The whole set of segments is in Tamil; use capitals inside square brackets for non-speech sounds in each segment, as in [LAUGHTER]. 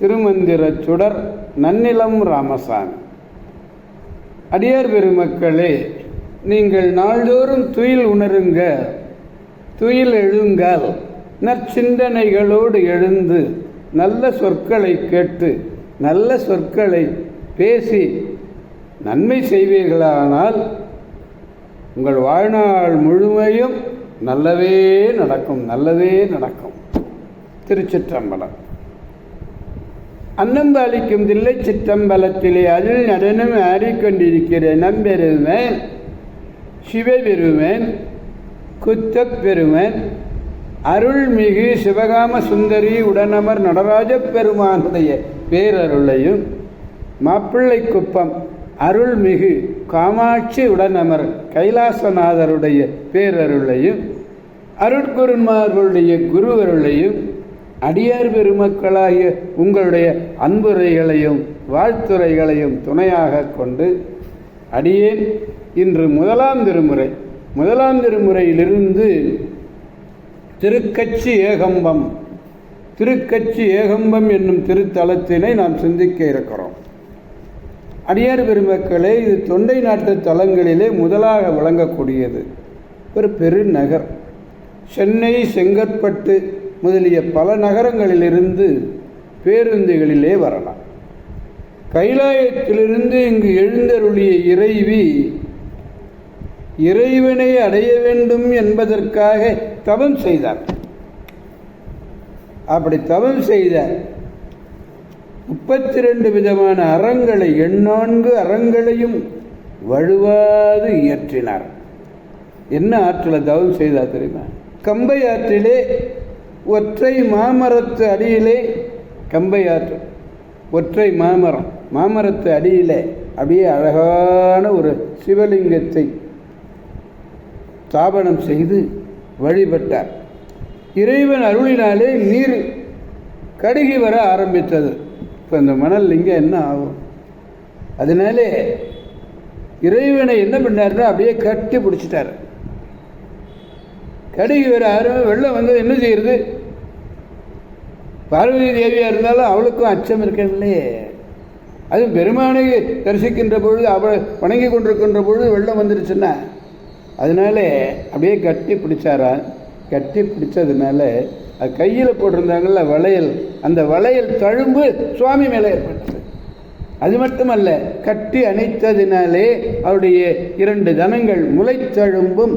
திருமந்திரச் சுடர் நன்னிலம் ராமசாமி. அடியார் பெருமக்களே நீங்கள் நாள்தோறும் துயில் உணருங்க. துயில் எழுங்கள் நற்சிந்தனைகளோடு எழுந்து நல்ல சொற்களை கேட்டு நல்ல சொற்களை பேசி நன்மை செய்வீர்களானால் உங்கள் வாழ்நாள் முழுமையும் நல்லவே நடக்கும் நல்லதே நடக்கும். திருச்சிற்றம்பலம். அன்னம்பாளிக்கும் தில்லை சித்தம்பலத்திலே அருள் நடனம் ஆடிக்கொண்டிருக்கிற நம்பெருமன் சிவபெருமன் குத்தப் பெருமன் அருள்மிகு சிவகாம சுந்தரி உடனமர் நடராஜ பெருமானுடைய பேரருளையும் மாப்பிள்ளை குப்பம் அருள்மிகு காமாட்சி உடனமர் கைலாசநாதருடைய பேரருளையும் அருட்குருமார்களுடைய குருவருளையும் அடியார் பெருமக்களாகிய உங்களுடைய அன்புரைகளையும் வாழ்த்துறைகளையும் துணையாக கொண்டு அடியேன் இன்று முதலாம் திருமுறை. முதலாம் திருமுறையிலிருந்து திருக்கட்சி ஏகம்பம். திருக்கட்சி ஏகம்பம் என்னும் திருத்தலத்தினை நாம் சிந்திக்க இருக்கிறோம். அடியார் பெருமக்களே இது தொண்டை நாட்டு தலங்களிலே முதலாக விளங்கக்கூடியது. ஒரு பெருநகர். சென்னை செங்கற்பட்டு முதலிய பல நகரங்களிலிருந்து பேருந்துகளிலே வரலாம். கைலாயத்திலிருந்து இங்கு எழுந்தருளிய இறைவி இறைவனை அடைய வேண்டும் என்பதற்காக தவம் செய்தார். அப்படி தவம் செய்த முப்பத்தி ரெண்டு விதமான அறங்களை எண்ணான்கு அறங்களையும் வழுவாது இயற்றினார். என்ன ஆற்றில் தவம் செய்தார் தெரியுமா? கம்பை ஆற்றிலே ஒற்றை மாமரத்து அடியிலே கம்பை ஆற்றும் ஒற்றை மாமரம். மாமரத்து அடியிலே அப்படியே அழகான ஒரு சிவலிங்கத்தை ஸ்தாபனம் செய்து வழிபட்டார். இறைவன் அருளினாலே நீர் கடுகி வர ஆரம்பித்தது. இப்போ இந்த மணல் இங்கே என்ன ஆகும்? அதனாலே இறைவனை என்ன பண்ணாருன்னா அப்படியே கட்டி பிடிச்சிட்டார். கடுகி வர ஆரம்பி வெள்ளம் வந்து என்ன செய்யறது? பார்வதி தேவியாக இருந்தாலும் அவளுக்கும் அச்சம் இருக்கவில்லையே. அது பெருமானை தரிசிக்கின்ற பொழுது அவளை வணங்கி கொண்டிருக்கின்ற பொழுது வெள்ளம் வந்துருச்சுன்னா அதனால அப்படியே கட்டி பிடிச்சாரா கட்டி பிடிச்சதுனால அது கையில் போட்டிருந்தாங்கல்ல வளையல் அந்த வளையல் தழும்பு சுவாமி மேலே ஏற்பட்டது. அது மட்டுமல்ல கட்டி அணைத்ததினாலே அவருடைய இரண்டு தனங்கள் முளைத்தழும்பும்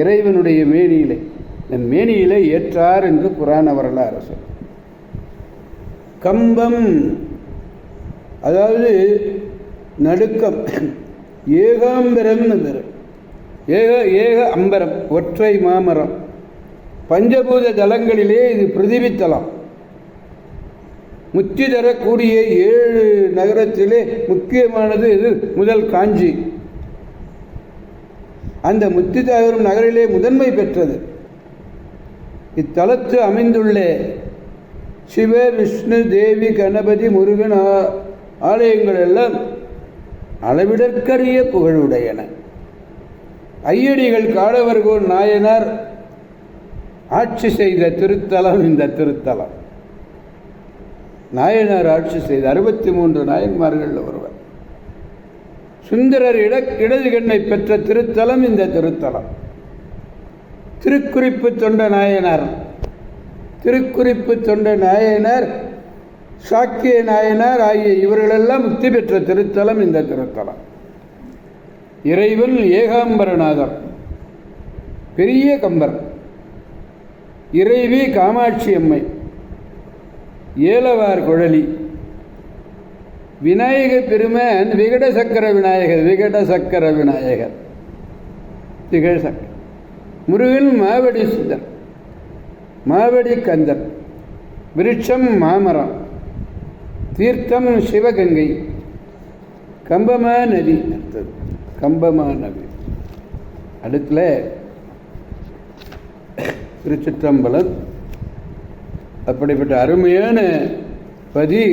இறைவனுடைய மேனியிலே என் மேனியிலே ஏற்றார் என்று புராண வரலாறு சொல் கம்பம். அதாவது நடுக்கம். [CLEARS THROAT] ஏகாம்பரம்னு பேர். ஏக ஏக அம்பரம் ஒற்றை மாமரம். பஞ்சபூத தலங்களிலே இது பிரதிபித்தலம். முத்தி தரக்கூடிய ஏழு நகரத்திலே முக்கியமானது இது முதல் காஞ்சி. அந்த முத்தி தரும் நகரிலே முதன்மை பெற்றது. இத்தலத்து அமைந்துள்ள. சிவ விஷ்ணு தேவி கணபதி முருகன் ஆலயங்கள் எல்லாம் அளவிடற்கரிய புகழுடையன. ஐயடிகள் காடவர்கோர் நாயனார் ஆட்சி செய்த திருத்தலம் இந்த திருத்தலம். நாயனார் ஆட்சி செய்த அறுபத்தி மூன்று நாயன்மார்கள் ஒருவர். சுந்தரர் இட இடது கண்ணை பெற்ற திருத்தலம் இந்த திருத்தலம். திருக்குறிப்பு தொண்ட நாயனார். திருக்குறிப்பு தொண்ட நாயனர் சாக்கிய நாயனார் ஆகிய இவர்களெல்லாம் முக்தி பெற்ற திருத்தலம் இந்த திருத்தலம். இறைவன் ஏகாம்பரநாதர் பெரிய கம்பர். இறைவி காமாட்சி அம்மை ஏலவார் குழலி. விநாயக பெருமன் விகட சக்கர விநாயகர் விகட சக்கர விநாயகர். திகழ் சக்கர முருகன் மாவடி சுந்தர். மாவடி கந்தர் விருட்சம் மாமரம் தீர்த்தம் சிவகங்கை கம்பமா நதி அடுத்தது கம்பமா நதி. அடுத்தில் திருச்சிற்றம்பலம். அப்படிப்பட்ட அருமையான பதி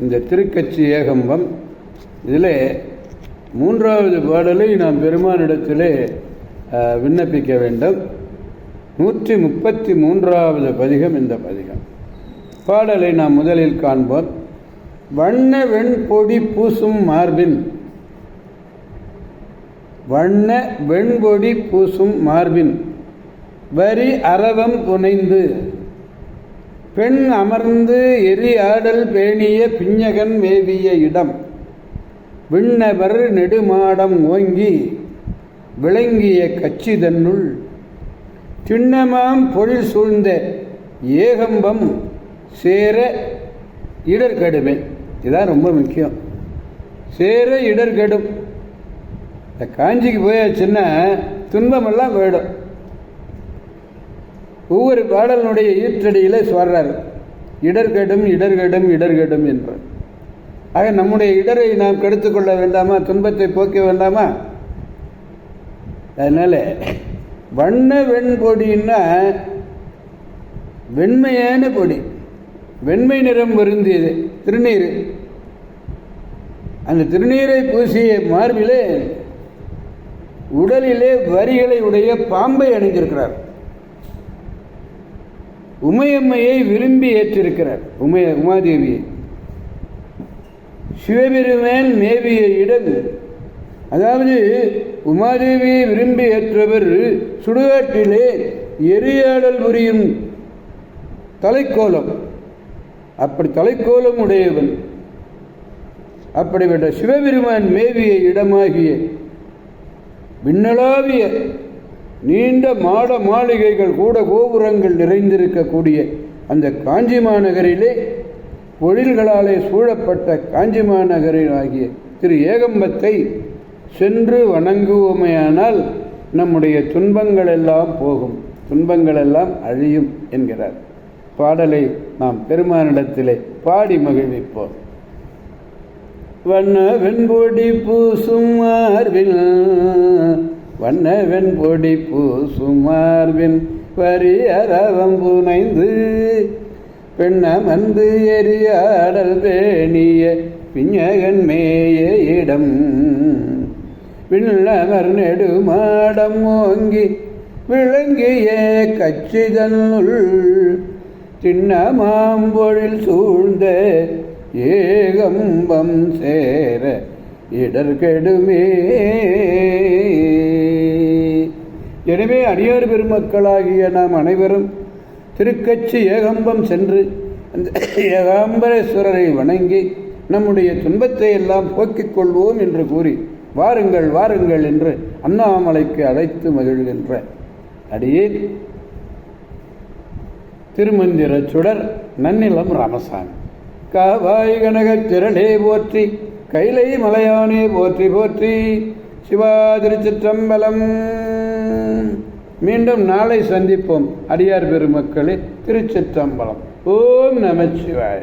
இந்த திருக்கட்சி ஏகம்பம். இதில் மூன்றாவது பாடலை நாம் பெருமானிடத்திலே விண்ணப்பிக்க வேண்டும். நூற்றி முப்பத்தி மூன்றாவது பதிகம் இந்த பதிகம். பாடலை நாம் முதலில் காண்போம். வண்ண வெண்பொடி பூசும் மார்பின். வண்ண வெண்பொடி பூசும் மார்பின். வரி அரவம் புனைந்து. பெண் அமர்ந்து எரி ஆடல் பேணிய பிஞ்சகன் மேவிய இடம். விண்ணவர் நெடுமாடம் ஓங்கி விளங்கிய கச்சி தன்னுள் திண்ணமாம் பொழில் சூழ்ந்த ஏகம்பம் சேர இடர்கடுமை இதுதான் ரொம்ப முக்கியம். சேர இடர்கடும் இந்த காஞ்சிக்கு போயாச்சுன்னா துன்பமெல்லாம் போயிடும். ஒவ்வொரு பாடலினுடைய ஈற்றடியில் சொல்கிறார் இடர்கடும் இடர்கடும் இடர்கடும் என்றார். ஆக நம்முடைய இடரை நாம் கெடுத்துக்கொள்ள வேண்டாமா? துன்பத்தை போக்க வேண்டாமா? அதனால் வண்ண வெண்பொடின்னா வெண்மையான பொடி. வெண்மை நிறம் வருந்தியது திருநீர். அந்த திருநீரை பூசிய மார்பிலே உடலிலே வரிகளை உடைய பாம்பை அணிந்திருக்கிறார். உமையம்மையை விரும்பி ஏற்றிருக்கிறார். உமைய உமாதேவியை. சிவபெருமேன் மேவிய இடம் அதாவது உமாதேவியை விரும்பி ஏற்றவர் சுடுகாட்டிலே எரியாடல் புரியும் தலைக்கோலம். அப்படி தலைக்கோலம் உடையவன். அப்படிப்பட்ட சிவபெருமான் மேவிய இடமாகிய விண்ணளாவிய நீண்ட மாட மாளிகைகள் கூட கோபுரங்கள் நிறைந்திருக்கக்கூடிய அந்த காஞ்சி மாநகரிலே பொழில்களாலே சூழப்பட்ட காஞ்சி மாநகரில் ஆகிய திரு ஏகம்பத்தை சென்று வணங்குவோமையானால் நம்முடைய துன்பங்கள் எல்லாம் போகும். துன்பங்கள் எல்லாம் அழியும் என்கிறார். பாடலை நாம் பெருமானிடத்திலே பாடி மகிழ்விப்போம். வண்ண வெண்பொடி பூசும் வண்ண வெண்பொடி பூசும் மார்பின் வரி அரவம் புனைந்து பெண்ணமந்து எரியாடல் பேணிய பிஞ்சகன் மேய இடம். விண்ணவர் நெடுமாடம் ஓங்கி விளங்கிய கச்சிதனுள் சின்னமாம்பொழில் சூழ்ந்த ஏகம்பம் சேர இடர்கெடுமே. எனவே அடியார் பெருமக்களாகிய நாம் அனைவரும் திருக்கட்சி ஏகம்பம் சென்று அந்த ஏகாம்பரேஸ்வரரை வணங்கி நம்முடைய துன்பத்தை எல்லாம் போக்கிக் கொள்வோம் என்று கூறி வாருங்கள் வாருங்கள் என்று அண்ணாமலைக்கு அழைத்து மகிழ்கின்ற அடியே. திருமந்திர சுடர் நன்னிலம் ராமசாமி. காவாய் கனகத் திரளே போற்றி கைலை மலையானே போற்றி போற்றி. சிவா திருச்சிற்றம்பலம். மீண்டும் நாளை சந்திப்போம் அடியார் பெருமக்களே திருச்சிற்றம்பலம். ஓம் நமச்சிவாய